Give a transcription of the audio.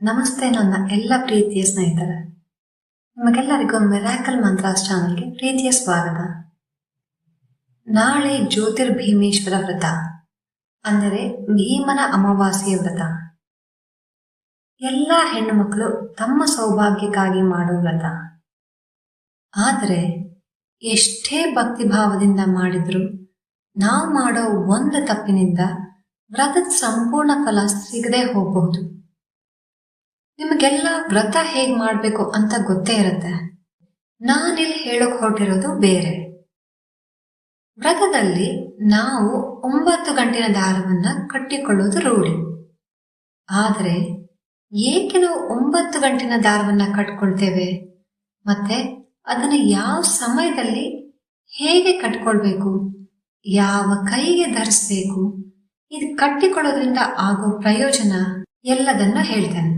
ನಮಸ್ತೆ ನನ್ನ ಎಲ್ಲ ಪ್ರೀತಿಯ ಸ್ನೇಹಿತರೆ. ನಿಮಗೆಲ್ಲರಿಗೂ ಮಿರಾಕಲ್ ಮಂತ್ರಾಸ್ ಚಾನಲ್ಗೆ ಪ್ರೀತಿಯ ಸ್ವಾಗತ. ನಾಳೆ ಜ್ಯೋತಿರ್ಭೀಮೇಶ್ವರ ವ್ರತ, ಅಂದರೆ ಭೀಮನ ಅಮಾವಾಸ್ಯೆ ವ್ರತ. ಎಲ್ಲ ಹೆಣ್ಣು ಮಕ್ಕಳು ತಮ್ಮ ಸೌಭಾಗ್ಯಕ್ಕಾಗಿ ಮಾಡುವ ವ್ರತ. ಆದರೆ ಎಷ್ಟೇ ಭಕ್ತಿಭಾವದಿಂದ ಮಾಡಿದ್ರು ನಾವು ಮಾಡೋ ಒಂದು ತಪ್ಪಿನಿಂದ ವ್ರತದ ಸಂಪೂರ್ಣ ಫಲ ಸಿಗದೆ ಹೋಗಬಹುದು. ನಿಮಗೆಲ್ಲ ವ್ರತ ಹೇಗ್ ಮಾಡ್ಬೇಕು ಅಂತ ಗೊತ್ತೇ ಇರುತ್ತೆ. ನಾನಿಲ್ಲಿ ಹೇಳಕ್ ಹೊರಟಿರೋದು ಬೇರೆ. ವ್ರತದಲ್ಲಿ ನಾವು ಒಂಬತ್ತು ಗಂಟಿನ ದಾರವನ್ನ ಕಟ್ಟಿಕೊಳ್ಳೋದು ರೂಢಿ. ಆದರೆ ಏಕೆ ನಾವು ಒಂಬತ್ತು ಗಂಟಿನ ದಾರವನ್ನ ಕಟ್ಕೊಳ್ತೇವೆ? ಮತ್ತೆ ಅದನ್ನ ಯಾವ ಸಮಯದಲ್ಲಿ ಹೇಗೆ ಕಟ್ಕೊಳ್ಬೇಕು? ಯಾವ ಕೈಗೆ ಧರಿಸ್ಬೇಕು? ಇದು ಕಟ್ಟಿಕೊಳ್ಳೋದ್ರಿಂದ ಆಗೋ ಪ್ರಯೋಜನ ಎಲ್ಲದನ್ನ ಹೇಳ್ತೇನೆ.